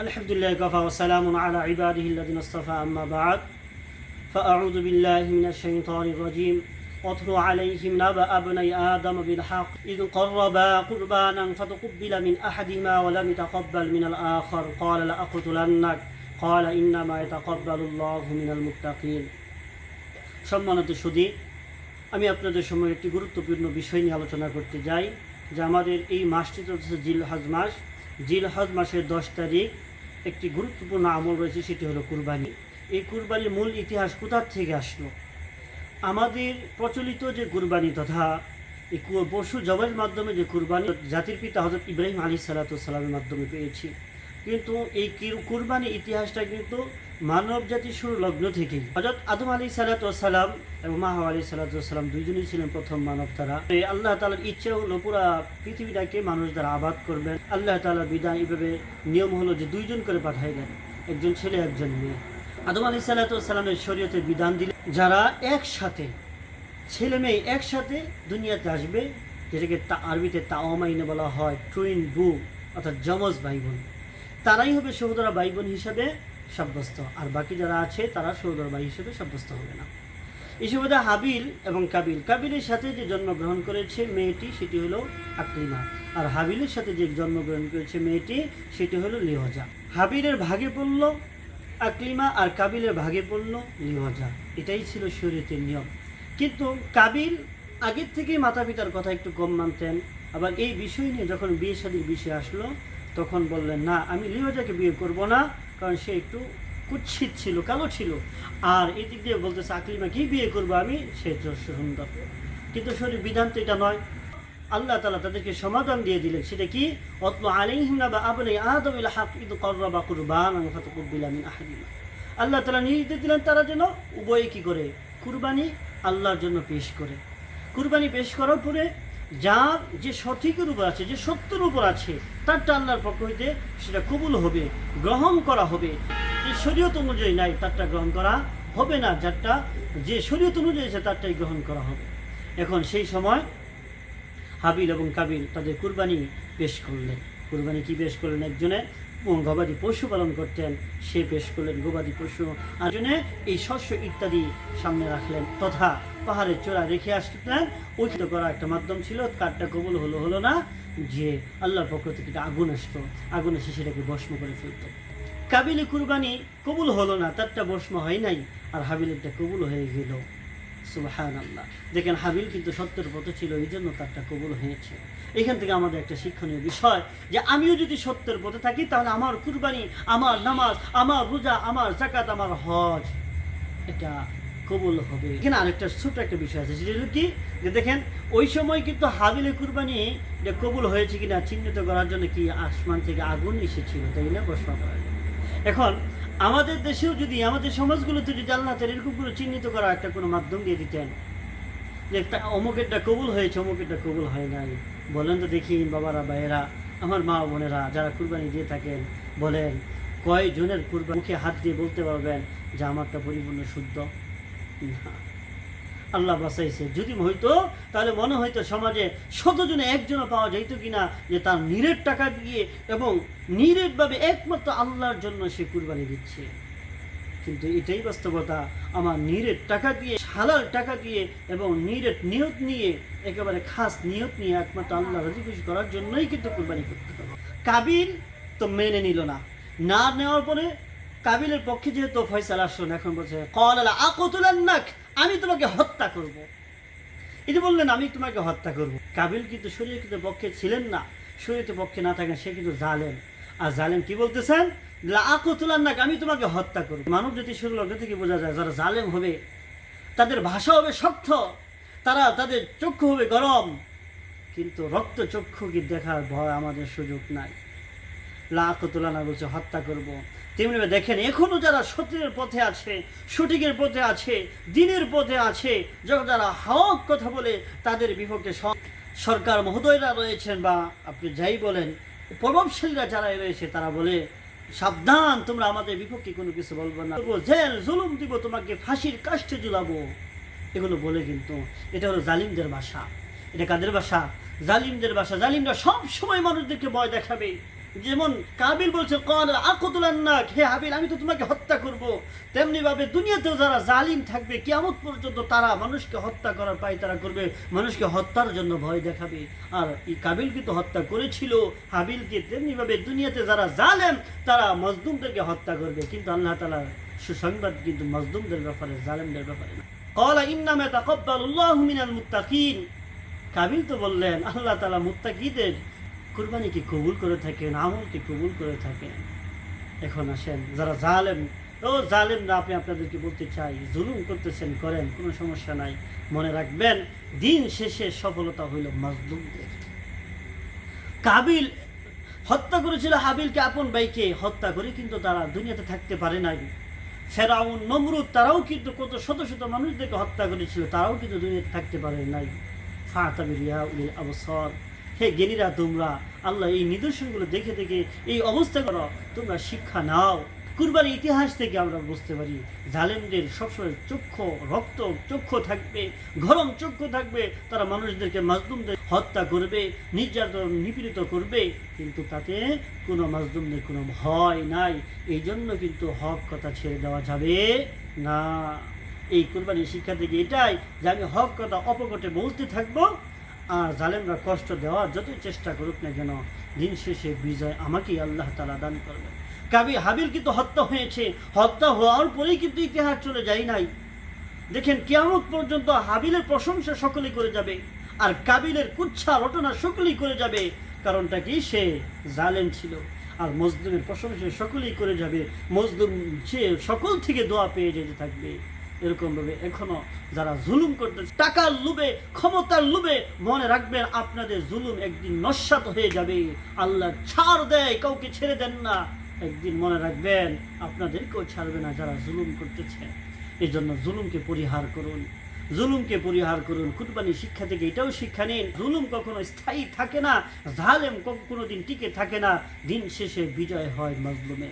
الحمد لله كفى وسلام على عباده الذين اصطفى أما بعد فأعوذ بالله من الشيطان الرجيم واتل عليهم نبأ ابني آدم بالحق إذ قربا قربانا فتقبل من أحدهما ولم يتقبل من الآخر قال لأقتلنك قال إنما يتقبل الله من المتقين সম্মানিত সুদী আমি আপনাদের সময় একটি গুরুত্বপূর্ণ বিষয় নিয়ে আলোচনা করতে যাই যে আমাদের এই মাসটি তো হচ্ছে জিল হজ মাস জিল হজ মাসের দশ তারিখ একটি গুরুত্বপূর্ণ আমল রয়েছে, সেটি হলো কুরবানি। এই কুরবানির মূল ইতিহাস কোথার থেকে আসলো? আমাদের প্রচলিত যে কুরবানি তথা এই পশু জবের মাধ্যমে যে কুরবানি জাতির পিতা হজরত ইব্রাহিম আলী সালাতামের মাধ্যমে পেয়েছি। কিন্তু এই কির- কুরবানি ইতিহাসটা কিন্তু মানব জাতির শুরু লগ্ন থেকেই হজরত আদম আলী সালাতাম এবং মাহা আলী সালাতাম দুইজনই ছিলেন প্রথম মানব তারা আল্লাহ তালার ইচ্ছা হলো পুরা পৃথিবীটাকে মানুষ দ্বারা আবাদ করবেন। আল্লাহ তালার বিধান এইভাবে নিয়ম হলো যে দুইজন করে পাঠাইলেন একজন ছেলে, একজন মেয়ে। আদম আলী সাল্লাতামের শরীয়তের বিধান দিলেন যারা একসাথে, ছেলে মেয়ে একসাথে দুনিয়াতে আসবে, যেটাকে তা আরবিতে তাওমাইনে বলা হয়, টুইন, বু, অর্থাৎ যমজ ভাই বোন তারাই হবে সহোদরা ভাই বোন হিসাবে সাব্যস্ত। আর বাকি যারা আছে, তারা সহোদর ভাই হিসেবে সাব্যস্ত হবে না। এই সুবিধা হাবিল এবং কাবিল, কাবিলের সাথে যে জন্মগ্রহণ করেছে মেয়েটি, সেটি হলো আকলিমা আর হাবিলের সাথে যে জন্মগ্রহণ করেছে মেয়েটি, সেটি হলো লিহজা হাবিলের ভাগে পড়ল আকলিমা আর কাবিলের ভাগে পড়ল লিহজা এটাই ছিল শরীয়তের নিয়ম। কিন্তু কাবিল আগের থেকেই মাতা পিতার কথা একটু কম মানতেন। আবার এই বিষয় নিয়ে যখন বিয়ে শাদীর বিষয় আসলো তখন বললেন, না, আমি লিহজাকে বিয়ে করব না, কারণ সে একটু কুৎসিত ছিল, কালো ছিল। আর এই দিক দিয়ে বলতেছে কি বিয়ে করব আমি? সে সুন্দর কিন্তু শরীর বিধান তো এটা নয়। আল্লাহ তালা তাদেরকে সমাধান দিয়ে দিলেন। সেটা কি? অতল আলাইহিমনা বা আবনে আদম ইলা হাক, ইদ করবা কুরবান ফাতাকুব্বিলা মিন আহাদিমা আল্লাহ তালা নির্দেশ দিলেন তারা যেন উভয়ে কি করে? কুরবানি আল্লাহর জন্য পেশ করে। কুরবানি পেশ করার পরে যার যে সঠিকের উপর আছে, যে সত্যের উপর আছে তারটা আল্লাহর পক্ষ হইতে সেটা কবুল হবে, গ্রহণ করা হবে। যে শরীয়ত অনুযায়ী নাই, তারটা গ্রহণ করা হবে না। যারটা, যে শরীয়ত অনুযায়ী আছে, তারটাই গ্রহণ করা হবে। এখন সেই সময় হাবিল এবং কাবিল তাদের কুরবানি পেশ করলেন। কুরবানি কি পেশ করলেন একজনে গবাদি পশু পালন করতেন, সে পেশ করলেন গবাদি পশু। আর এই শস্য ইত্যাদি সামনে রাখলেন তথা পাহাড়ের চূড়া রেখে আসতেন। ঐক্য করা একটা মাধ্যম ছিল, কাঠটা কবুল হলো হলো না, যে আল্লাহর পক্ষ থেকে আগুন আসতো। আগুন এসে সেটাকে ভস্ম করে ফেলতো। কাবিলে কুরবানি কবুল হলো না, তারটা ভস্ম হয় নাই, আর হাবিলেরটা কবুল হয়ে গেল। সুবাহান আল্লাহ দেখেন হাবিল কিন্তু সত্যের পথে ছিল এই জন্য তারটা কবুল হয়েছে। এখান থেকে আমাদের একটা শিক্ষণীয় বিষয়, যে আমিও যদি সত্যের পথে থাকি, তাহলে আমার কুরবানি, আমার নামাজ, আমার রোজা, আমার জাকাত আমার হজ, এটা কবুল হবে। এখানে আরেকটা ছোট একটা বিষয় আছে, সেটা হলো কি, যে দেখেন, ওই সময় কিন্তু হাবিলে কুরবানি যে কবুল হয়েছে কিনা চিহ্নিত করার জন্য কি আসমান থেকে আগুন এসেছিল, তাই না? প্রশ্ন করা। এখন আমাদের দেশেও যদি আমাদের সমাজগুলোতে যদি আল্লাহ তার এরকম করে চিহ্নিত করা একটা কোনো মাধ্যম দিয়ে দিতেন, যে একটা অমুকেরটা কবুল হয়েছে, অমুকেরটা কবুল হয় নাই। বলেন তো দেখি, বাবারা, ভাইয়েরা, আমার মা বোনেরা যারা কুরবানি দিয়ে থাকেন, বলেন, কয়জনের কুরবানি মুখে হাত দিয়ে বলতে পারবেন যে আমারটা পরিপূর্ণ শুদ্ধ? না। আল্লাহ বাঁচাইছে। যদি হইতো, তাহলে মনে হইতো সমাজে শতজনে একজনও পাওয়া যাইতো কিনা যে তার নিরেট টাকা দিয়ে এবং নিরেটভাবে একমাত্র আল্লাহর জন্য সে কুরবানি দিচ্ছে। কিন্তু এটাই বাস্তবতা। আমার নিরেট টাকা দিয়ে, হালাল টাকা দিয়ে এবং নিরেট নিয়ত নিয়ে, একেবারে খাস নিয়ত নিয়ে একমাত্র আল্লাহ রাজি খুশি করার জন্যই কিন্তু কুরবানি করতে হবে। কাবিল তো মেনে নিল না। নেওয়ার পরে কাবিলের পক্ষে যেহেতু ফয়সাল আসুন এখন বলছে কল আকতুলান্নাক আমি তোমাকে হত্যা করব। যে বললেন, আমি তোমাকে হত্যা করব। কাবিল কিন্তু শরীয়তের পক্ষে ছিলেন না শরীয়তের পক্ষে না থাকেন সে কিন্তু জালেন আর জালেন কি বলতেছেন আকতুলান্নাক, আমি তোমাকে হত্যা করব মানব জাতি শুরু লগ্ন থেকে বোঝা যায়, যারা জালেম হবে, তাদের ভাষা হবে শক্ত, তারা তাদের চক্ষু হবে গরম কিন্তু রক্ত চক্ষুকে দেখার ভয় আমাদের সুযোগ নাই লাকতুলানা বলছে, হত্যা করব। তেমনি দেখেন, এখনও যারা সত্যের পথে আছে, সঠিকের পথে আছে, দিনের পথে আছে, যখন যারা হক কথা বলে, তাদের বিপক্ষে সরকার মহোদয়রা রয়েছেন বা আপনি যাই বলেন, প্রভাবশালীরা যারা রয়েছে, তারা বলে, সাবধান, তোমরা আমাদের বিপক্ষে কোনো কিছু বলব না। জেল, জুলুম দিব, তোমাকে ফাঁসির কাষ্টে জুলাবো এগুলো বলে কিন্তু, এটা হলো জালিমদের ভাষা। এটা কাদের ভাষা? জালিমদের ভাষা। জালিমরা সব সময় মানুষদেরকে ভয় দেখাবে। যেমন কাবিল বলছে আকতুলান্নাক, হে হাবিল, আমি তো তোমাকে হত্যা করব। তেমনি ভাবে দুনিয়াতেও যারা জালিম থাকবে কেমন পর্যন্ত তারা মানুষকে হত্যা করার পায় তারা করবে, মানুষকে হত্যার জন্য ভয় দেখাবে। আর এই কাবিলকে তো হত্যা করেছিল, হাবিলকে তেমনি ভাবে দুনিয়াতে যারা জালেম, তারা মজদুমদেরকে হত্যা করবে। কিন্তু আল্লাহ তালা সুসংবাদ কিন্তু মজদুমদের ব্যাপারে, জালেমদের ব্যাপারে না। কলা ইন্নামে তাকব্বালুল্লাহু মিনাল মুত্তাকিন। কাবিল তো বললেন, আল্লাহ তালা মুত্তাকিদের কুরবানিকে কবুল করে থাকেন, আমলকে কবুল করে থাকেন। এখন আসেন, যারা জালেম, ও জালেম না আপনি আপনাদেরকে বলতে চাই, জুলুম করতেছেন, করেন, কোনো সমস্যা নাই। মনে রাখবেন, দিন শেষে সফলতা হইল মাজলুমদের। কাবিল হত্যা করেছিল হাবিলকে আপন ভাইকে, হত্যা করে কিন্তু তারা দুনিয়াতে থাকতে পারে নাই। ফেরাউন, নমরুদ, তারাও কিন্তু কত শত শত মানুষদেরকে হত্যা করেছিল, তারাও কিন্তু দুনিয়াতে থাকতে পারে নাই। ফাতাবিরিয়া উলিল আবসর। হে জ্ঞানীরা, তোমরা আল্লাহ এই নিদর্শনগুলো দেখে দেখে এই অবস্থা করো, তোমরা শিক্ষা নাও। কুরবানি ইতিহাস থেকে আমরা বুঝতে পারি, জালেমদের সবসময় চক্ষু, রক্ত চক্ষু থাকবে গরম চক্ষু থাকবে, তারা মানুষদেরকে মাজলুমদের হত্যা করবে, নির্যাতন নিপীড়িত করবে, কিন্তু তাতে কোনো মাজলুমদের কোনো ভয় নাই। এই জন্য কিন্তু হক কথা ছেড়ে দেওয়া যাবে না। এই কোরবানির শিক্ষা থেকে এটাই যে আমি হক কথা অপকটে বলতে থাকব আর জালেমরা কষ্ট দেওয়ার যতই চেষ্টা করুক না কেন, দিন শেষে বিজয় আমাকেই আল্লাহ তালা দান করবেন। কাবি হাবিল কিন্তু হত্যা হয়েছে। হত্যা হওয়ার পরেই কিন্তু ইতিহাস চলে যায় নাই। দেখেন, কিয়ামত পর্যন্ত হাবিলের প্রশংসা সকলেই করে যাবে, আর কাবিলের কুচ্ছা রটনা সকলেই করে যাবে, কারণটা কি? সে জালেম ছিল। আর মজদুমের প্রশংসা সকলেই করে যাবে। মজদুম সে সকল থেকে দোয়া পেয়ে যেতে থাকবে। এরকম ভাবে এখনও যারা জুলুম করতে টাকার লোভে, ক্ষমতার লোভে মনে রাখবেন আপনাদের জুলুম একদিন নস্বাত হয়ে যাবে। আল্লাহ ছাড় দেয়, কাউকে ছেড়ে দেন না। একদিন মনে রাখবেন আপনাদেরকেও ছাড়বে না যারা জুলুম করতেছে। এই জন্য জুলুমকে পরিহার করুন। জুলুমকে পরিহার করুন। কুরবানি শিক্ষা থেকে এটাও শিক্ষা নিন, জুলুম কখনো স্থায়ী থাকে না, জালেম কোনোদিন টিকে থাকে না। দিন শেষে বিজয় হয় মজলুমের